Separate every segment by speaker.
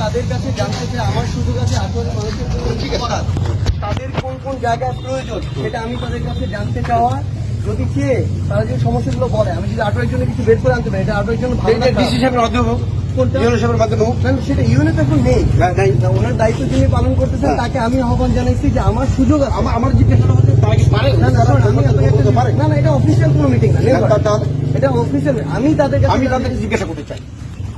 Speaker 1: তাদের কাছে জানতে চাই আমার সুযোগ আছে মানুষের জন্য করার তাদের কোন কোন জায়গায় প্রয়োজন সেটা আমি তাদের কাছে জানতে চাওয়া। যদি কে তারা যে সমস্যাগুলো বলে আমি যদি আঠারোর জন্য কিছু বের করে আনতে পারি এটা আঠারোর জন্য ভালো সেটা ইউনিট এখন নেই। ওনার দায়িত্ব যিনি পালন করতেছেন
Speaker 2: হ্যাঁ।
Speaker 1: তাকে আমি আহ্বান জানাইছি যে আমার সুযোগ আছে।
Speaker 2: আমার আমার জিজ্ঞাসা হচ্ছে
Speaker 1: না না এটা অফিসিয়াল কোনো মিটিং না এটা অফিসিয়াল আমি তাদের
Speaker 2: আমি তাদেরকে জিজ্ঞাসা করতে চাই।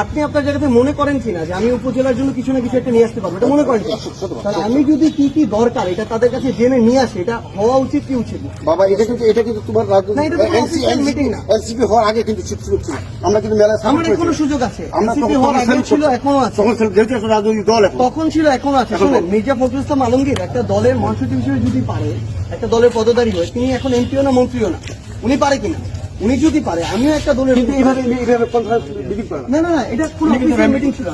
Speaker 1: আপনি আপনার জায়গাতে মনে করেন কিনা যে আমি উপজেলার জন্য কিছু না কিছু একটা নিয়ে আসতে পারব? এটা মনে করেন তাহলে আমি যদি কি কি দরকার এটা তাদের কাছে জেনে নিয়ে আসি এটা হওয়া উচিত কি উচিত
Speaker 2: বাবা এটা কিন্তু এটা কিন্তু তোমার
Speaker 1: না, কোনো না।
Speaker 2: এনসিপি হওয়ার আগে কিন্তু ছিল। আমরা কিন্তু সামিল
Speaker 1: আমার
Speaker 2: এখনও
Speaker 1: সুযোগ আছে। হওয়ার ছিল এখনও আছে।
Speaker 2: তখন ছিল যেহেতু একটা রাজনৈতিক দল
Speaker 1: তখন ছিল এখনও আছে। মির্জা ফখরুল ইসলাম আলমগীর একটা দলের মহাসচিব হিসেবে যদি পারে একটা দলের পদধারী হয় তিনি এখন এমপিও না মন্ত্রীও না। উনি পারে কিনা? উনি যদি পারে আমি একটা দলের
Speaker 2: কিন্তু এইভাবে এইভাবে কনফারেন্স মিটিং করে না।
Speaker 1: না না এটা কোনো অফিসিয়াল মিটিং ছিল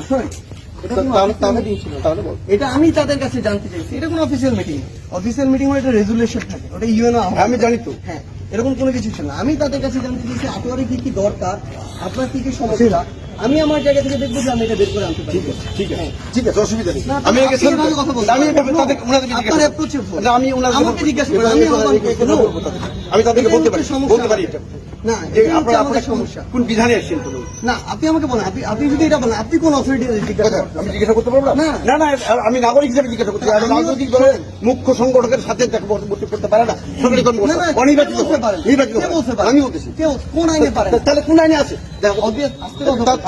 Speaker 1: এটা আমি তাদের কাছে জানতে চাইছি এটা কোনো অফিসিয়াল মিটিং অফিসিয়াল মিটিং এটা রেজুলেশন থাকে ওটা ইউএনও
Speaker 2: আমি জানি তো।
Speaker 1: হ্যাঁ এরকম কোনো কিছু ছিল না। আমি তাদের কাছে জানতে চাইছি আপনার কি কি দরকার আপনার কি কি সমস্যা? আমি আমার জায়গা থেকে দেখব যে আমি এটা বের করে আনতে পারি।
Speaker 2: ঠিক আছে ঠিক আছে। অসুবিধা নেই। আমি
Speaker 1: কথা বলছেন।
Speaker 2: আমি তাদের জিজ্ঞাসা। না, আমি ওনাদের
Speaker 1: আমাকে জিজ্ঞাসা করেন, আমি আহ্বান
Speaker 2: বলব। আমি তাদেরকে বলতে পারি বলতে পারি এটা।
Speaker 1: না
Speaker 2: যে
Speaker 1: এটাই হচ্ছে
Speaker 2: আপনারা
Speaker 1: আমাদের
Speaker 2: আপনারা
Speaker 1: সমস্যা।
Speaker 2: কোন বিধানে এসেছেন
Speaker 1: না আপনি আমাকে বলেন আপনি আপনি যদি এটা বলেন আপনি কোন অথরিটি জিজ্ঞাসা
Speaker 2: আমি জিজ্ঞাসা করতে পারব না?
Speaker 1: না।
Speaker 2: না আমি নাগরিক হিসেবে জিজ্ঞাসা করছি। আমি
Speaker 1: আমিও-
Speaker 2: রাজনৈতিক দলের মুখ্য সংগঠকের সাথে বসে করতে পারে না। সরকারি অনির্বাচিত।
Speaker 1: পারে?
Speaker 2: নির্বাচিত।
Speaker 1: পারে?
Speaker 2: আমি বলতেছি।
Speaker 1: কোন আইনে পারে
Speaker 2: তাহলে কোন আইনে আছে?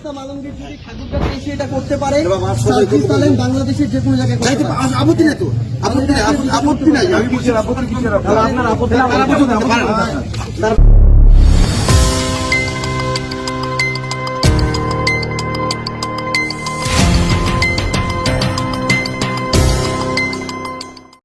Speaker 1: ইসলাম আলমগীর যদি ঠাকুরগাঁতে এসে এটা করতে পারে। আলম বাংলাদেশের যে কোনো জায়গায়
Speaker 2: আপত্তি নাই তো আপত্তি নাই আপত্তি- আপত্তি নাই আমি বলছি আপত্তি কিছু আপত্তি নাই আপত্তি না না